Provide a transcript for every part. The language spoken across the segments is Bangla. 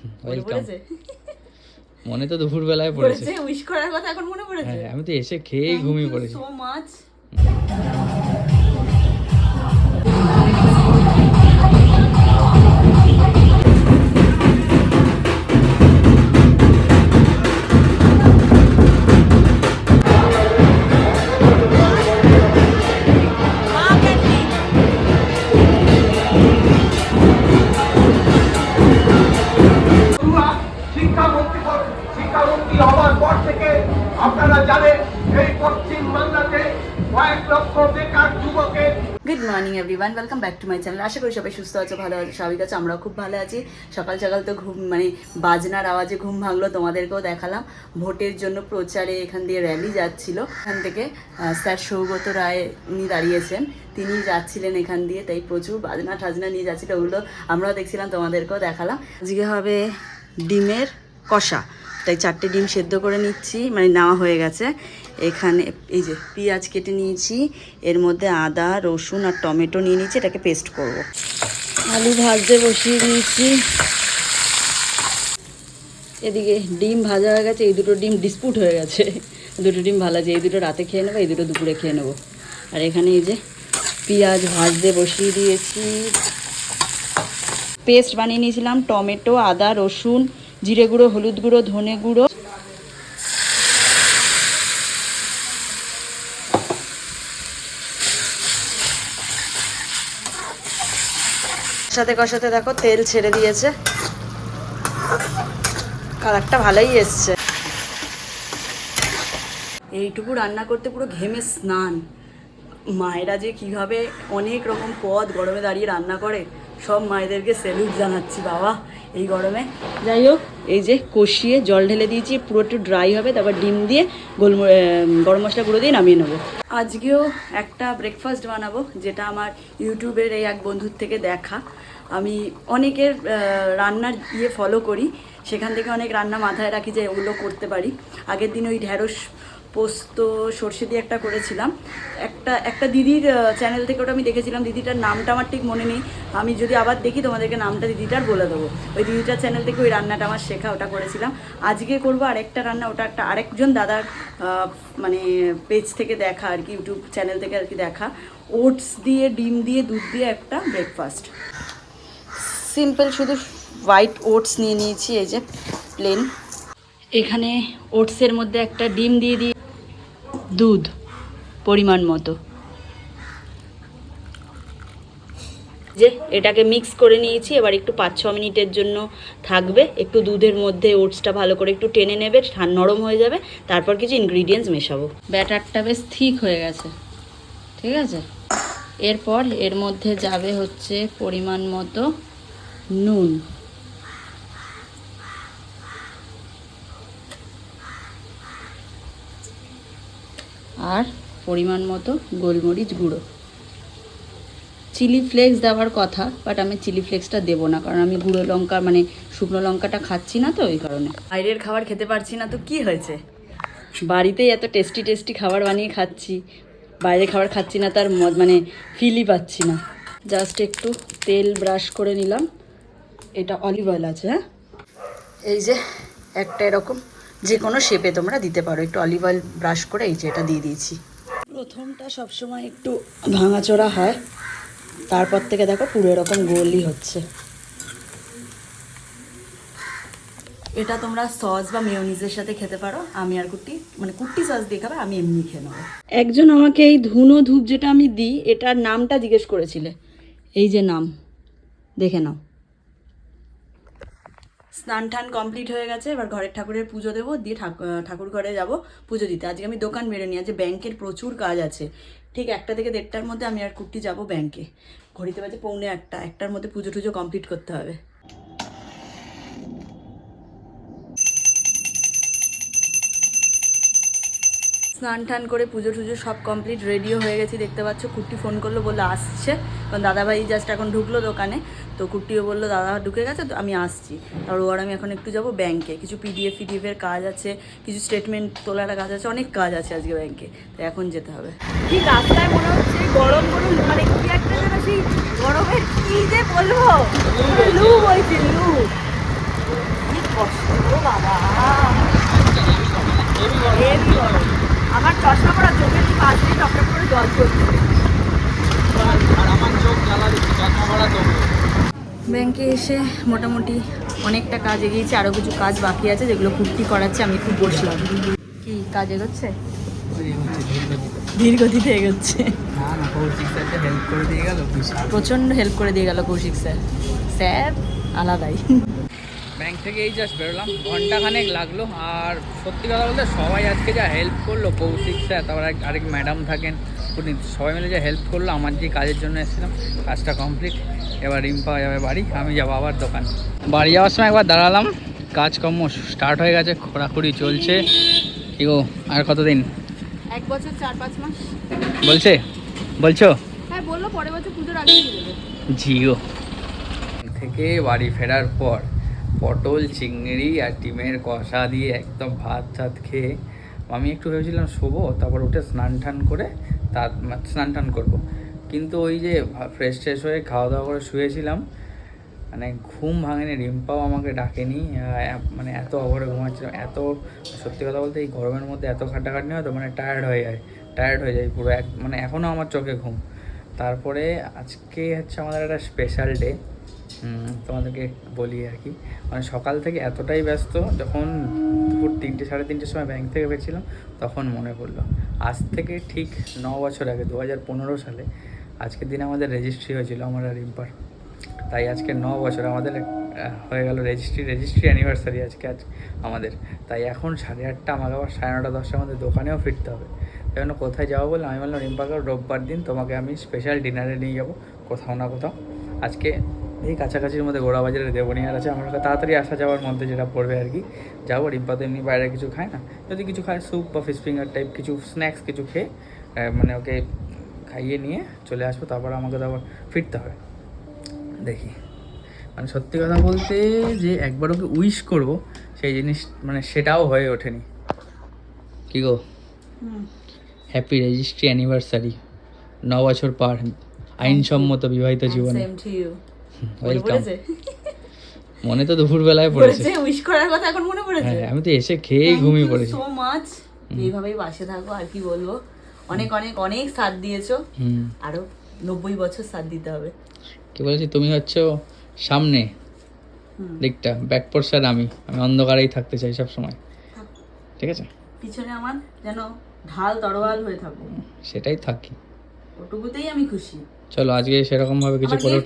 মনে ওয়েলকাম মনে তো দুপুরবেলায় পড়েছে। পড়েছে উইশ করার কথা এখন মনে পড়েছে? হ্যাঁ আমি তো এসে খেয়েই ঘুমিয়ে পড়েছি। সো মাচ আপনারা জানেন, এই পশ্চিম বাংলাতে কয়েক লক্ষ বেকার যুবকের good morning everyone welcome back to my channel আশা করি সবাই সুস্থ আছো, ভালো আছো, স্বাভাবিক আছো, আমরাও খুব ভালো আছি। সকাল সকাল তো ঘুম মানে বাজনার আওয়াজে ঘুম ভাঙলো, তোমাদেরকেও দেখালাম। ভোটের জন্য প্রচারে এখান দিয়ে র্যালি যাচ্ছিল। এখান থেকে স্যার সৌগত রায় উনি দাঁড়িয়েছেন। তিনি যাচ্ছিলেন এখান দিয়ে, তাই প্রচুর বাজনা টাজনা নিয়ে যাচ্ছিল। ওগুলো আমরাও দেখছিলাম, তোমাদেরকেও দেখালাম। আজকে হবে ডিমের কষা। তাই চারটে ডিম সেদ্ধ করে নিচ্ছি মানে নেওয়া হয়ে গেছে। এখানে এই যে পেঁয়াজ কেটে নিয়েছি, এর মধ্যে আদা, রসুন আর টমেটো নিয়ে নিয়েছি, এটাকে পেস্ট করব। আলু ভাজতে বসিয়ে দিয়েছি। এদিকে ডিম ভাজা হয়ে গেছে, এই দুটো ডিম ডিসপুট হয়ে গেছে। দুটো ডিম ভালো আছে, এই দুটো রাতে খেয়ে নেব, এই দুটো দুপুরে খেয়ে নেব। আর এখানে এই যে পেঁয়াজ ভাজতে বসিয়ে দিয়েছি। পেস্ট বানিয়ে নিয়েছিলাম টমেটো, আদা, রসুন জিরে গুঁড়ো, হলুদ গুঁড়ো, ধনে গুঁড়ো। সাথে কষাতে দেখো তেল ছেড়ে দিয়েছে। কালারটা ভালোই এসছে। এইটুকু রান্না করতে পুরো ঘেমে স্নান। মায়েরা যে কীভাবে অনেক রকম পদ গরমে দাঁড়িয়ে রান্না করে সব মায়েদেরকে স্যালুট জানাচ্ছি, বাবা, এই গরমে। যাই হোক এই যে কষিয়ে জল ঢেলে দিয়েছি পুরো একটু ড্রাই হবে, তারপর ডিম দিয়ে গোলম গরম মশলা গুঁড়ো দিয়ে নামিয়ে নেব। আজকেও একটা ব্রেকফাস্ট বানাবো, যেটা আমার ইউটিউবের এই এক বন্ধুর থেকে দেখা। আমি অনেকের রান্নার ইয়ে ফলো করি, সেখান থেকে অনেক রান্না মাথায় রাখি যে ওগুলো করতে পারি। আগের দিন ওই ঢ্যাঁড়স পোস্ত, সর্ষে দিয়ে একটা করেছিলাম। একটা একটা দিদির চ্যানেল থেকে ওটা আমি দেখেছিলাম। দিদিটার নামটা আমার ঠিক মনে নেই। আমি যদি আবার দেখি তোমাদেরকে নামটা দিদিটার বলে দেবো। ওই দিদিটার চ্যানেল থেকে ওই রান্নাটা আমার শেখা, ওটা করেছিলাম। আজকে করব আরেকটা রান্না, ওটা একটা আরেকজন দাদার মানে পেজ থেকে দেখা আর কি ইউটিউব চ্যানেল থেকে আর কি দেখা। ওটস দিয়ে, ডিম দিয়ে, দুধ দিয়ে একটা ব্রেকফাস্ট সিম্পল শুধু হোয়াইট ওটস নিয়ে নিয়েছি, এই যে প্লেন এখানে ওটসের মধ্যে একটা ডিম দিয়ে দিই। দুধ, পরিমাণ মতো। যে, এটাকে মিক্স করে নিয়েছি, এবার একটু পাঁচ ছ মিনিটের জন্য থাকবে। একটু দুধের মধ্যে ওটসটা ভালো করে একটু টেনে নেবে নরম হয়ে যাবে, তারপর কিছু ইনগ্রিডিয়েন্টস মেশাবো। ব্যাটারটা বেশ ঠিক হয়ে গেছে। ঠিক আছে? এরপর এর মধ্যে যাবে হচ্ছে পরিমাণ মতো নুন। আর পরিমাণ মতো গোলমরিচ গুঁড়ো। চিলি ফ্লেক্স দেওয়ার কথা বাট আমি চিলি ফ্লেক্সটা দেবো না, কারণ আমি গুঁড়ো লঙ্কা মানে শুকনো লঙ্কাটা খাচ্ছি না তো ওই কারণে। বাইরের খাবার খেতে পারছি না, তো কি হয়েছে? বাড়িতেই এত টেস্টি টেস্টি খাবার বানিয়ে খাচ্ছি বাইরে খাবার খাচ্ছি না, তার মানে ফিলই পাচ্ছি না। জাস্ট একটু তেল ব্রাশ করে নিলাম, এটা অলিভ অয়েল আছে হ্যাঁ? এই যে, একটা এরকম। যে কোনো শেপে তোমরা দিতে পারো। একটু অলিভ অয়েল ব্রাশ করে এই যে এটা দিয়ে দিয়েছি। প্রথমটা সবসময় একটু ভাঙাচোরা হয়। তারপর থেকে দেখো পুরো এরকম গোলই হচ্ছে। এটা তোমরা সস বা মেয়োনিজের সাথে খেতে পারো। আমি আর কুট্টি মানে কুট্টি সস দিয়ে খাবে, আমি এমনি খেয়ে নেব। একজন আমাকে এই ধুনো ধূপ যেটা আমি দিই, এটার নামটা জিজ্ঞেস করেছিলে। এই যে নাম, দেখে নাও। স্নান টান কমপ্লিট হয়ে গেছে, এবার ঘরের ঠাকুরের পুজো দেবো, দিয়ে ঠাক- ঠাকুর ঘরে যাব, পুজো দিতে। আজকে আমি দোকান বেরোনি আজকে ব্যাংকের প্রচুর কাজ আছে। ঠিক একটা থেকে দেড়টার মধ্যে আমি আর কুর্তি যাব ব্যাংকে। ঘড়িতে বাজে পৌনে একটা, একটার মধ্যে পুজো টুজো কমপ্লিট করতে হবে। স্নান টান করে পুজো টুজো সব কমপ্লিট রেডিও হয়ে গেছি। দেখতে পাচ্ছ, কুট্টি ফোন করল, বলল, আসছে। কারণ দাদাভাই জাস্ট এখন ঢুকলো দোকানে। তো কুট্টিও বলল, দাদা ঢুকে গেছে, তো আমি আসছি। তারপর ওর আমি এখন একটু যাব ব্যাংকে কিছু পিডিএফ ফিডিএফের কাজ আছে, কিছু স্টেটমেন্ট তোলার কাজ আছে, অনেক কাজ আছে আজকে ব্যাংকে তো এখন যেতে হবে। ঠিক রাস্তায় মনে হচ্ছে গরম গরম মানে কি একটা যেন সেই গরমের কি যে বলব? লু বলছি, লু। কষ্ট বাবা। আমার চশমা পড়া চোখের দিকে আসলেই টপটপ করে জল চলছে ব্যাংকে এসে মোটামুটি অনেকটা কাজ এগিয়েছে আরও কিছু কাজ বাকি আছে যেগুলো কুর্তি করাচ্ছে, আমি খুব বসলাম। কি, কাজ এগোচ্ছে? ধীর এগোচ্ছে। প্রচণ্ড হেল্প করে দিয়ে গেল কৌশিক স্যার। স্যার, আলাদাই। ব্যাংক থেকে এই জাস্ট বেরোলাম। ঘন্টাখানেক লাগল আর সত্যি কথা বলতে সবাই আজকে যা হেল্প করল কৌশিক স্যার তারপর আরেক ম্যাডাম থাকেন উনি সবাই মিলে যা হেল্প করল আমার যে কাজের জন্য এসেছিলাম কাজটা কমপ্লিট এবার রিম্পা যাবে বাড়ি আমি যাব আবার দোকান। বাড়ি যাওয়ার সময় একবার দাঁড়ালাম কাজকর্ম স্টার্ট হয়ে গেছে খোরাখুরি চলছে। কি গো আর কতদিন? এক বছর চার পাঁচ মাস। বলছে? বলছো? হ্যাঁ বলল পরের বছর পুজোর আগে জিও। থেকে বাড়ি ফেরার পর পটল, চিংড়ি আর ডিমের কষা দিয়ে একদম ভাত টাত খেয়ে আমি একটু ভেবেছিলাম শোবো, তারপর উঠে স্নান টান করে তার স্নান টান করব। কিন্তু ওই যে ফ্রেশ ট্রেশ হয়ে খাওয়া দাওয়া করে শুয়েছিলাম মানে ঘুম ভাঙেনি, রিম্পাও আমাকে ডাকেনি মানে এত অভরে ঘুমাচ্ছিলাম, এত, সত্যি কথা বলতে এই গরমের মধ্যে এত খাটাখাটনি হয় তো মানে টায়ার্ড হয়ে যায় টায়ার্ড হয়ে যায় পুরো এক মানে এখনও আমার চোখে ঘুম। তারপরে আজকে হচ্ছে আমাদের একটা স্পেশাল ডে তোমাদেরকে বলি আর কি। মানে সকাল থেকে এতটাই ব্যস্ত, যখন দুপুর তিনটে, সাড়ে তিনটের সময় ব্যাংক থেকে বেরছিলাম তখন মনে পড়ল। আজ থেকে ঠিক ন বছর আগে দু হাজার পনেরো সালে, আজকের দিনে আমাদের রেজিস্ট্রি হয়েছিল আমার আর রিম্পার তাই আজকে ন বছর আমাদের হয়ে গেল রেজিস্ট্রি রেজিস্ট্রি অ্যানিভার্সারি আজকে আজ আমাদের। তাই এখন সাড়ে আটটা, আমাকে আবার সাড়ে নটা, দশটার মধ্যে দোকানেও ফিরতে হবে। তাই জন্য কোথায় যাব বলে আমি বললাম, রিম্পাকে রোববার দিন তোমাকে আমি স্পেশাল ডিনারে নিয়ে যাব, কোথাও না কোথাও। আজকে এই কাছাকাছির মধ্যে গোড়াবাজারে দেবনিয়ার আছে। আমার তাড়াতাড়ি আসা যাওয়ার মধ্যে যেটা পড়বে আর কি। যাব রিম্পা তো এমনি বাইরে কিছু খায় না। যদি কিছু খায় স্যুপ বা ফিশ ফিঙ্গার টাইপ কিছু স্ন্যাক্স কিছু খেয়ে মানে ওকে খাইয়ে নিয়ে চলে আসব। তারপর আমাকে তো আবার ফিরতে হবে। দেখি। মানে সত্যি কথা বলতে যে একবার ওকে উইশ করব সেই জিনিস মানে সেটাও হয়ে ওঠেনি। কি গো? হ্যাপি রেজিস্ট্রি অ্যানিভার্সারি ন বছর পার। আইনসম্মত বিবাহিত জীবনে। ওয়েলকাম মনে তো দুপুরবেলায় পড়েছে। পড়েছে উইশ করার কথা এখন মনে পড়েছে? হ্যাঁ আমি তো এসে খেয়েই ঘুমিয়ে পড়েছি। সো মাচ এইভাবেই পাশে থাকো আর কি বলব? অনেক অনেক অনেক সাথ দিয়েছ। আরও নব্বই বছর সাথ দিতে হবে। কি বলেছি তুমি হচ্ছে সামনে দিকটা ব্যাক পড়সার আমি। আমি অন্ধকারেই থাকতে চাই সব সময় ঠিক আছে? পিছনে আমার যেন ঢাল তরোয়াল হয়ে থাকো। সেটাই থাকি। ওটুকুতেই আমি খুশি। চলো আজকে সেরকম ভাবে কিছু করে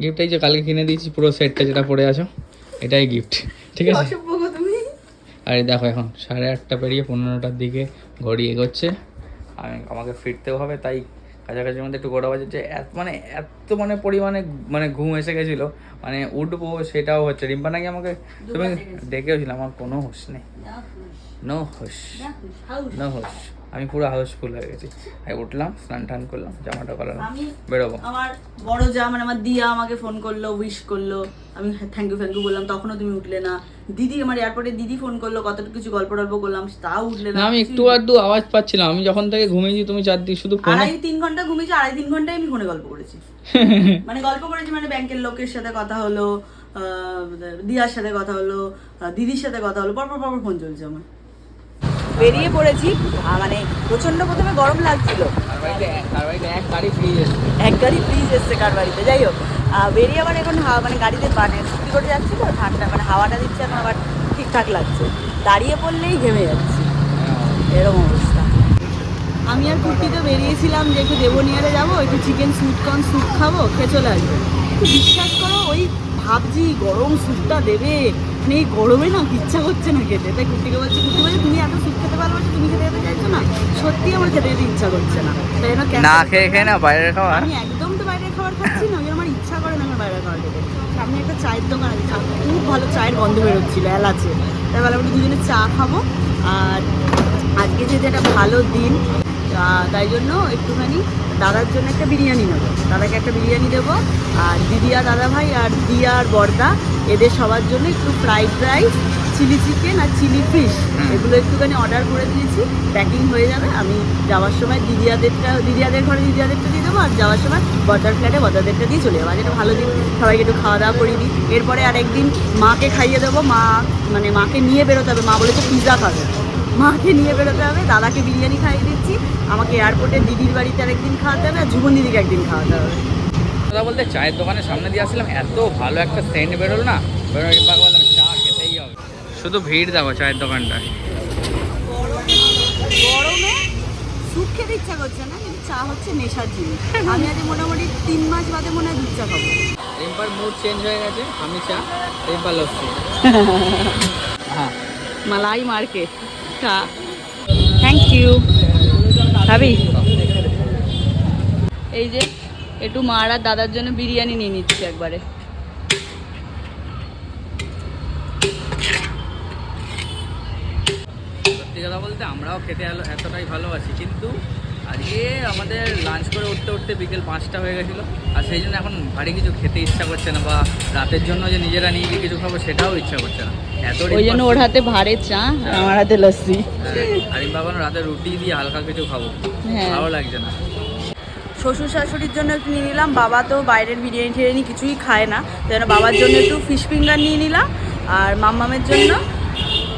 gift? গিফট এই যে কালকে কিনে দিয়েছি পুরো সেটটা যেটা পড়ে আছো এটাই গিফট ঠিক আছে? আর দেখো এখন সাড়ে আটটা পেরিয়ে পনেরোটার দিকে ঘড়ি এগোচ্ছে। আমি আমাকে ফিরতেও হবে তাই কাছাকাছির মধ্যে একটু গোড়া বাজাচ্ছে। এত মানে এত মানে পরিমাণে মানে ঘুম এসে গেছিল মানে উঠবো সেটাও হচ্ছে রিম্পা নাকি আমাকে তুমি ডেকেছে। ডেকেওছিল আমার কোনো হুশ নেই। নো হুশ। নো হুশ। আমি পুরো হাউসফুল হয়ে গেছি। আমি উঠলাম স্নান টান করলাম জামাটা আমি বেরোবো। আমার বড় যা মানে আমার দিয়া আমাকে ফোন করল উইশ করল। আমি থ্যাংক ইউ থ্যাংক ইউ বললাম তখনও তুমি উঠলে না। দিদি আমার এয়ারপোর্টে দিদি ফোন করল কতটুকু কিছু গল্প টল্প করলাম তাও উঠলে না। আমি একটু আধটু আওয়াজ পাচ্ছিলাম। আমি যখন থেকে ঘুমিয়েছি তুমি চারদিক শুধু ফোনে আড়াই তিন ঘণ্টা ঘুমিয়েছি আড়াই তিন ঘন্টায় আমি ফোনে গল্প করেছি। মানে গল্প করেছি মানে ব্যাংকের লোকের সাথে কথা হলো আহ, দিয়ার সাথে কথা হলো দিদির সাথে কথা হলো পরপর পরপর ফোন চলছে আমার। বেরিয়ে পড়েছি। মানে প্রচণ্ড প্রথমে গরম লাগছিল। এক গাড়ি ফ্রিজ এসছে কার বাড়িতে, যাই হোক। বেরিয়ে আবার এখন হাওয়া মানে গাড়িতে মানে স্কুটি করে যাচ্ছি তো, ঠান্ডা মানে হাওয়াটা দিচ্ছে, এখন আবার ঠিকঠাক লাগছে। দাঁড়িয়ে পড়লেই ঘেমে যাচ্ছি। এরকম অবস্থা। আমি আর কুর্তিতে বেরিয়েছিলাম যে একটু দেবনিয়ারে যাব, একটু চিকেন সুইট কর্ন স্যুপ খাব, খেয়ে চলে আসব। বিশ্বাস করো, ওই ভাবছি গরম স্যুপটা দেবে। মানে এই গরমে না ইচ্ছা করছে না খেতে। তাই কুর্তিকে বলছি কুর্তি বলছে তুমি এত স্যুপ খেতে ভালোবাসো তুমি খেতে যেতে চাইছো না? সত্যি আমার খেতে যেতে ইচ্ছা করছে না। তাই cancel না খেয়ে খেয়ে না বাইরের খাবার। আমি একদম তো বাইরের খাবার খাচ্ছি না আমার ইচ্ছা করে না আমার বাইরের খাবার খেতে। সামনে একটা চায়ের দোকান আছে খুব ভালো চায়ের গন্ধ বেরোচ্ছিল এলাচে তাই বলে আমরা দুজনে চা খাব। আর আজকে যেহেতু একটা ভালো দিন তাই জন্য একটুখানি দাদার জন্য একটা বিরিয়ানি নেব। দাদাকে একটা বিরিয়ানি দেবো আর দিদি আর দাদা ভাই আর দিয়া আর বর্দা এদের সবার জন্য একটু ফ্রাইড রাইস চিলি চিকেন আর চিলি ফিশ এগুলো একটুখানি অর্ডার করে দিয়েছি। প্যাকিং হয়ে যাবে আমি যাওয়ার সময় দিদিয়াদেরটা দিদিয়াদের ঘরে দিদিয়াদেরটা দিয়ে দেবো আর যাওয়ার সময় বর্দার ফ্ল্যাটে বর্দাদেরটা দিয়ে চলে যাব। আজ একটা ভালো দিন সবাইকে একটু খাওয়া দাওয়া করিয়ে দিই। এরপরে আর একদিন মাকে খাইয়ে দেবো মা মানে মাকে নিয়ে বেরোতে হবে। মা বলেছে পিৎজা খাবে। মাকে নিয়ে বেরোতে হবে দাদাকে বিরিয়ানি খাইয়ে দিচ্ছি। আমাকে এয়ারপোর্টে দিদির বাড়িতে আরেকদিন খাওয়াতে হবে আর জীবন দিদিকে একদিন খাওয়াতে হবে। কথা বলতে চায়ের দোকানের সামনে দিয়ে আসলাম এত ভালো একটা সেন্ট বেরোল না বললাম চা খেতেই হবে। শুধু ভিড় দেখো চায়ের দোকানটায় গরমে খেতে ইচ্ছা করছে না কিন্তু চা হচ্ছে নেশার জিনিস। আমি আজ মোটামুটি তিন মাস বাদে মনে হয় দুধ চা খাব। টেম্পার মুড চেঞ্জ হয়ে গেছে আমি চা লস্যি হ্যাঁ মালাই মার্কেট। চা থ্যাংক ইউ ভাবি। এই যে একটু মার আর দাদার জন্য বিরিয়ানি নিয়ে নিচ্ছি একবারে। সত্যি কথা বলতে আমরাও খেতে এতটাই ভালোবাসি, কিন্তু আজকে আমাদের লাঞ্চ করে উঠতে উঠতে বিকেল পাঁচটা হয়ে গেছিল। আর সেই জন্য এখন ভারী কিছু খেতে ইচ্ছা করছে না বা রাতের জন্য যে নিজেরা নিয়ে গিয়ে কিছু খাব সেটাও ইচ্ছা করছে না। এত ওই জন্য ওর হাতে ভারে চা আর আমার হাতে লস্যি। আর বাবা রাতে রুটি দিয়ে হালকা কিছু খাব। হ্যাঁ। ভালো লাগছে না। শ্বশুর শাশুড়ির জন্য একটু নিয়ে নিলাম বাবা তো বাইরের বিরিয়ানি টিরিয়ানি কিছুই খায় না তাই জন্য বাবার জন্য একটু ফিশ ফিঙ্গার নিয়ে নিলাম আর মাম্মামের জন্য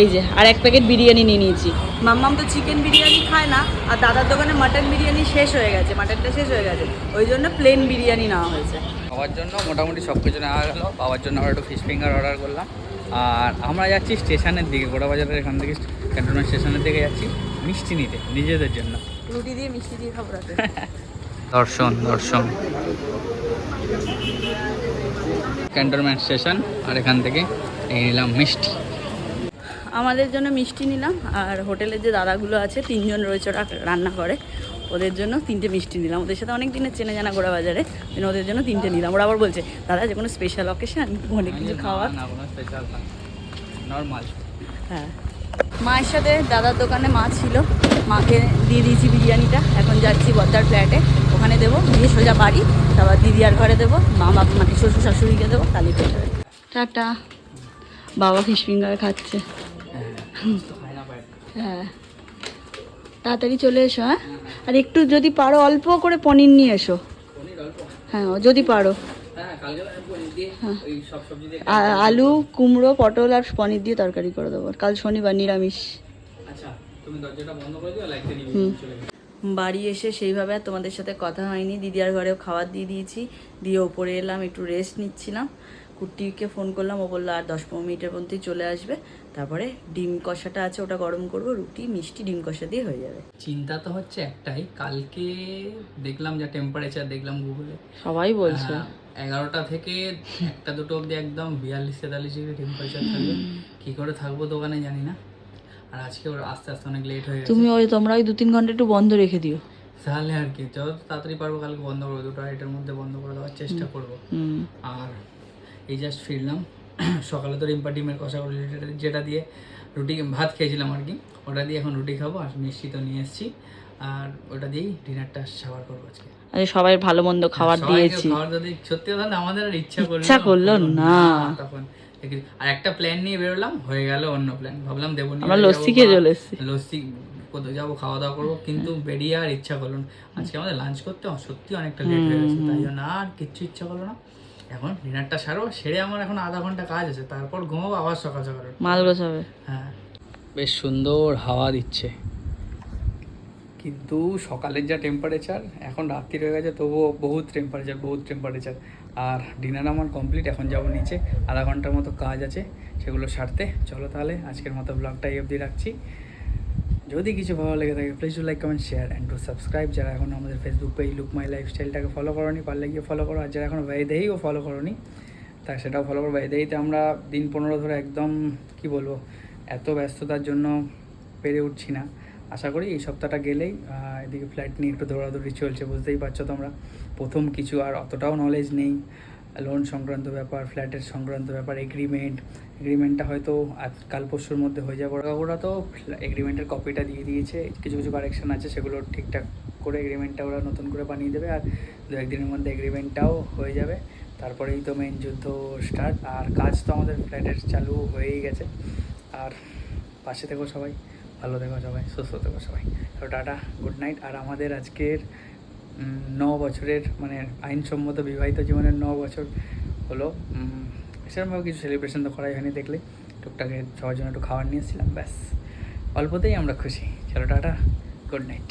এই যে আর এক প্যাকেট বিরিয়ানি নিয়ে নিয়েছি। মাম্মাম তো চিকেন বিরিয়ানি খায় না আর দাদার দোকানে মাটন বিরিয়ানি শেষ হয়ে গেছে মাটনটা শেষ হয়ে গেছে। ওই জন্য প্লেন বিরিয়ানি নেওয়া হয়েছে। বাবার জন্য মোটামুটি সব কিছু নেওয়া গেল বাবার জন্য আবার একটু ফিশ ফিঙ্গার অর্ডার করলাম। আর আমরা যাচ্ছি স্টেশনের দিকে গোড়া বাজারের এখান থেকে ক্যান্টনমেন্ট স্টেশনের দিকে যাচ্ছি মিষ্টি নিতে নিজেদের জন্য। রুটি দিয়ে মিষ্টি দিয়ে খাব রাতে। দর্শন দর্শন। ক্যান্টনমেন্ট স্টেশন আর এখান থেকে নিয়ে নিলাম মিষ্টি। আমাদের জন্য মিষ্টি নিলাম আর হোটেলের যে দাদাগুলো আছে তিনজন রয়েছে ওরা রান্না করে। ওদের জন্য তিনটে মিষ্টি নিলাম। ওদের সাথে অনেক দিনের চেনে জানা গোড়া বাজারে ওদের জন্য তিনটে নিলাম। ওরা আবার বলছে দাদা যে কোনো স্পেশাল অকেশন অনেক কিছু নর্মাল হ্যাঁ। মায়ের সাথে দাদার দোকানে মা ছিল। মাকে দিয়ে দিয়েছি বিরিয়ানিটা। এখন যাচ্ছি বদ্দার ফ্ল্যাটে। ওখানে দেবো দিয়ে সোজা বাড়ি। তারপর দিদি আর ঘরে দেবো। মা বাবা মাকে শ্বশুর শাশুড়িকে দেবো পেয়ে টাটা। বাবা ফিশ ফিঙ্গার খাচ্ছে। হ্যাঁ। তাড়াতাড়ি চলে এসো হ্যাঁ? আর একটু যদি পারো অল্প করে পনির নিয়ে এসো। হ্যাঁ যদি পারো। হ্যাঁ। আলু, কুমড়ো, পটল আর পনির দিয়ে তরকারি করে দেবো। কাল শনিবার নিরামিষ। বাড়ি এসে সেইভাবে আর তোমাদের সাথে কথা হয়নি। দিদিয়ার ঘরেও খাবার দিয়ে দিয়েছি। দিয়ে ওপরে এলাম, একটু রেস্ট নিচ্ছিলাম। কুট্টিকে ফোন করলাম ও বলল আর দশ পনেরো মিনিটের মধ্যেই চলে আসবে। তারপরে ডিম কষাটা আছে ওটা গরম করব রুটি মিষ্টি ডিম কষা দিয়ে হয়ে যাবে। চিন্তা তো হচ্ছে একটাই কালকে দেখলাম যা টেম্পারেচার দেখলাম গুগলে সবাই বলছে। এগারোটা থেকে একটা দুটো অবধি একদম বিয়াল্লিশ তেতাল্লিশ ডিগ্রি টেম্পারেচার থাকবে। কি করে থাকব দোকানে জানি না। আর আজকে ওর আস্তে আস্তে অনেক লেট হয়ে তুমি ওই তোমরা ওই দু তিন ঘণ্টা একটু বন্ধ রেখে দিও। তাহলে আর কি যত তাড়াতাড়ি পারব কালকে বন্ধ করব দুটো আড়াইটার মধ্যে বন্ধ করে দেওয়ার চেষ্টা করব। হুম। আর এই জাস্ট ফিরলাম। সকালে তো রিম্পা ডিমের কষা করে যেটা- দিয়ে রুটি ভাত খেয়েছিলাম আর কি। ওটা দিয়ে এখন রুটি খাব আর মিষ্টি তো নিয়ে এসেছি। আর ওটা দিয়েই ডিনারটা সাবার করব আজকে। আরে সবাই ভালো মন্দ খাবার দিয়েছি। খাবার যদি সত্যি কথা আমাদের আর ইচ্ছা করল ইচ্ছা করল না। তখন আর একটা প্ল্যান নিয়ে বেরোলাম হয়ে গেল অন্য প্ল্যান ভাবলাম দেবো আমরা লস্যি খেয়ে চলে এসেছি। লস্যি কোথাও যাব খাওয়া দাওয়া করব। কিন্তু বেরিয়ে আর ইচ্ছা করল না। আজকে আমাদের লাঞ্চ করতে সত্যি অনেকটা লেট হয়ে গেছে তাই জন্য আর কিচ্ছু ইচ্ছা করল না। এখন ডিনারটা সারবো সেরে আমার এখন আধা ঘণ্টা কাজ আছে তারপর ঘুমাবো আবার সকাল সকাল। মাল গোছাবে। হ্যাঁ। বেশ সুন্দর হাওয়া দিচ্ছে। কিন্তু সকালের যা টেম্পারেচার এখন রাত্রি হয়ে গেছে তবুও বহুত টেম্পারেচার বহুত টেম্পারেচার আর ডিনার আমার কমপ্লিট এখন যাব নিচে আধা ঘণ্টার মতো কাজ আছে সেগুলো সারতে। চলো তাহলে আজকের মতো ব্লগটা এই অবধি রাখছি। যদি কিছু ভালো লেগে থাকে please do like comment share and to subscribe যারা এখন আমাদের ফেসবুক পেজ লুক মাই লাইফস্টাইলটাকে ফলো করোনি, পারলে গিয়ে ফলো করো। আর যারা এখন বাইদেহিও ফলো করোনি তা সেটাও ফলো করো। বাইদেহিতে আমরা দিন পনেরো ধরে একদম, কি বলব, এত ব্যস্ততার জন্য পেরে উঠছি না। আশা করি এই সপ্তাহটা গেলেই এদিকে ফ্ল্যাট নিয়ে একটু দৌড়াদৌড়ি চলছে, বুঝতেই পারছ তোমরা। প্রথম কিছু আর অতটাও নলেজ নেই। লোন সংক্রান্ত ব্যাপার ফ্ল্যাটের সংক্রান্ত ব্যাপার এগ্রিমেন্ট এগ্রিমেন্টটা হয়তো আজ কাল পরশুর মধ্যে হয়ে যাবে। ওরা তো এগ্রিমেন্টের কপিটা দিয়ে দিয়েছে, কিছু কিছু কারেকশন আছে, সেগুলো ঠিকঠাক করে এগ্রিমেন্টটা ওরা নতুন করে বানিয়ে দেবে, আর দু একদিনের মধ্যে এগ্রিমেন্টটাও হয়ে যাবে। তারপরেই তো মেন যুদ্ধ স্টার্ট আর কাজ তো আমাদের ফ্ল্যাটের চালু হয়েই গেছে। আর পাশে থেকো সবাই, ভালো থেকো সবাই, সুস্থ থেকো সবাই। তো টাটা গুড নাইট আর আমাদের আজকের ন বছরের মানে আইনসম্মত বিবাহিত জীবনের ন বছর হলো। সেরকমভাবে কিছু সেলিব্রেশন তো করাই হয়নি দেখলে। টুকটাকে সবার জন্য একটু খাবার নিয়েছিলাম ব্যাস। অল্পতেই আমরা খুশি। চলো টাটা গুড নাইট